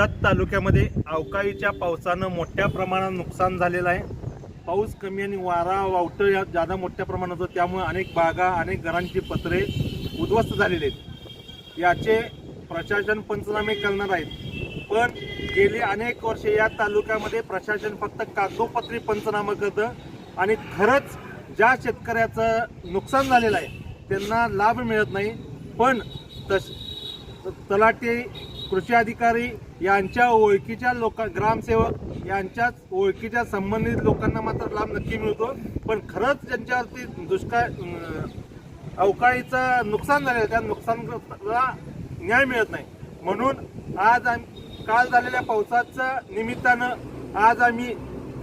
जत तालुक्यामध्ये अवकाळीच्या पावसानं मोठ्या प्रमाणात नुकसान झालेलं आहे. पाऊस कमी आणि वारा वावटं या जादा मोठ्या प्रमाणात होतं त्यामुळे अनेक बागा अनेक घरांची पत्रे उद्ध्वस्त झालेले आहेत. याचे प्रशासन पंचनामे करणार आहेत. पण गेली अनेक वर्षे या तालुक्यामध्ये प्रशासन फक्त कागदोपत्री पंचनामा करतं आणि खरंच ज्या शेतकऱ्याचं नुकसान झालेलं आहे त्यांना लाभ मिळत नाही. पण तश तलाठी कृषी अधिकारी यांच्या ओळखीच्या लोक ग्रामसेवक यांच्याच ओळखीच्या संबंधित लोकांना मात्र लाभ नक्की मिळतो. पण खरंच ज्यांच्यावरती दुष्काळ अवकाळीचं नुकसान झालेलं आहे, त्या नुकसानला न्याय मिळत नाही. म्हणून आज आम- काल झालेल्या पावसाच्या निमित्तानं आज आम्ही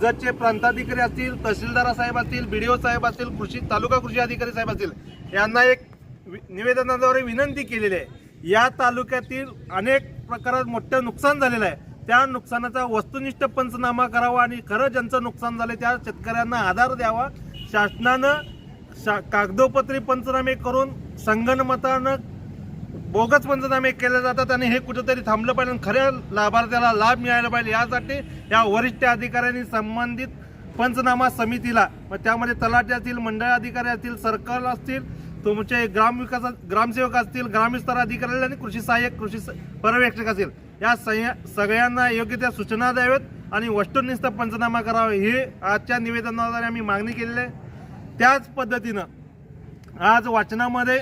जतचे प्रांताधिकारी असतील तहसीलदार साहेब असतील बी डी ओ साहेब असतील कृषी तालुका कृषी अधिकारी साहेब असतील यांना एक वि- निवेदनाद्वारे विनंती केलेली आहे. या तालुक्यातील अनेक प्रकारात मोठं नुकसान झालेलं आहे. त्या नुकसानाचा वस्तुनिष्ठ पंचनामा करावा आणि खरं ज्यांचं नुकसान झालं त्या शेतकऱ्यांना आधार द्यावा. शासनानं शा कागदोपत्री पंचनामे करून संगणमतानं बोगस पंचनामे केले जातात आणि हे कुठेतरी थांबलं पाहिजे आणि खऱ्या लाभार्थ्याला लाभ मिळायला पाहिजे. यासाठी या वरिष्ठ अधिकाऱ्यांनी संबंधित पंचनामा समितीला मग त्यामध्ये तलाट्यातील असतील मंडळ अधिकारी असतील सर्कल असतील तुमचे ग्रामविकास ग्रामसेवक असतील ग्रामविस्तार अधिकारी आणि कृषी सहाय्यक कृषी स- पर्यवेक्षक असतील. या सह्या सगळ्यांना योग्य त्या सूचना द्याव्यात आणि वस्तुनिष्ठ पंचनामा करावा. हे आजच्या निवेदनाद्वारे आम्ही मागणी केलेली आहे. त्याच पद्धतीनं आज वाचनामध्ये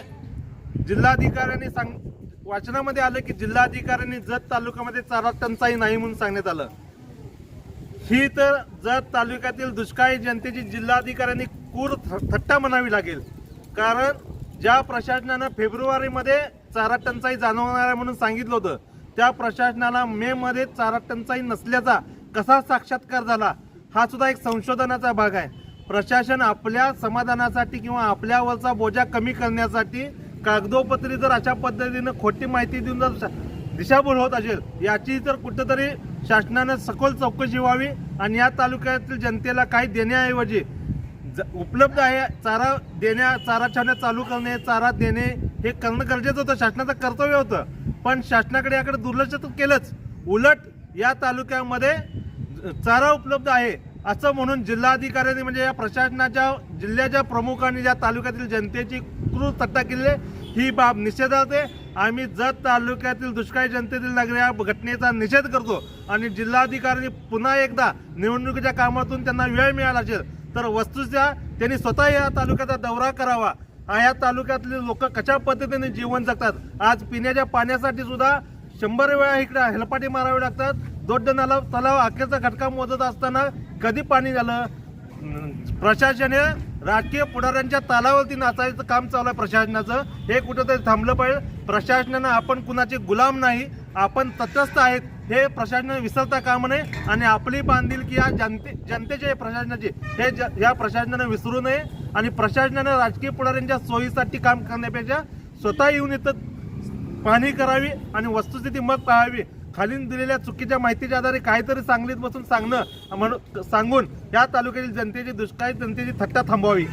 जिल्हाधिकाऱ्यांनी सांग वाचनामध्ये आलं की जिल्हाधिकाऱ्यांनी जत तालुक्यामध्ये चारा टंचाई नाही म्हणून सांगण्यात आलं. ही तर जत तालुक्यातील दुष्काळी जनतेची जिल्हाधिकाऱ्यांनी कूर थ- थट्टा म्हणावी लागेल. कारण ज्या प्रशासनानं फेब्रुवारीमध्ये चारा टंचाई जाणवणार आहे म्हणून सांगितलं होतं त्या प्रशासनाला मे मध्ये चारा टंचाई नसल्याचा कसा साक्षात्कार झाला हा सुद्धा एक संशोधनाचा भाग आहे. प्रशासन आपल्या समाधानासाठी किंवा आपल्यावरचा बोजा कमी करण्यासाठी कागदोपत्री जर अशा पद्धतीनं खोटी माहिती देऊन जर दिशाभूल होत असेल याची तर कुठंतरी शासनानं सखोल चौकशी व्हावी आणि या तालुक्यातील जनतेला काही देण्याऐवजी उपलब्ध आहे. चारा देण्या चारा छाण्या चालू करणे चारा देणे हे करणं गरजेचं होतं. शासनाचं कर्तव्य होतं. पण शासनाकडे याकडे दुर्लक्ष तर केलंच. उलट या तालुक्यामध्ये चारा उपलब्ध आहे असं म्हणून जिल्हाधिकाऱ्यांनी म्हणजे या प्रशासनाच्या जिल्ह्याच्या प्रमुखांनी या तालुक्यातील जनतेची क्रूर थट्टा केली ही बाब निषेधार्थ आहे. आम्ही जत तालुक्यातील दुष्काळी जनतेतील लागलेल्या या घटनेचा निषेध करतो आणि जिल्हाधिकाऱ्यांनी पुन्हा एकदा निवडणुकीच्या कामातून त्यांना वेळ मिळाला असेल तर वस्तूच्या त्यांनी स्वतः या तालुक्याचा दौरा करावा. या तालुक्यातले लोक कशा पद्धतीने जीवन जगतात? आज पिण्याच्या पाण्यासाठी सुद्धा शंभर वेळा इकडे हेलपाटी मारावे लागतात. दोड्ड नाला तलाव अखेरचा घटका मोजत असताना कधी पाणी झालं? प्रशासन प्रशासने राजकीय पुढाऱ्यांच्या तालावरती नाचायचं काम चालू आहे प्रशासनाचं. हे कुठंतरी थांबलं पाहिजे. प्रशासनानं आपण कुणाचे गुलाम नाही आपण तटस्थ आहेत. हे प्रशासनाने विसरता कामा नये आणि आपली बांधिलकी या जनते जनतेचे प्रशासनाची हे ज या प्रशासनाने विसरू नये आणि प्रशासनानं राजकीय पुढाऱ्यांच्या सोयीसाठी काम करण्यापेक्षा स्वतः येऊन इथं पाहणी करावी आणि वस्तुस्थिती मग पाहावी. खालील दिलेल्या चुकीच्या माहितीच्या आधारे काहीतरी सांगलीत बसून सांगणं म्हणून सांगून या तालुक्यातील जनतेची दुष्काळी जनतेची थट्टा थांबवावी.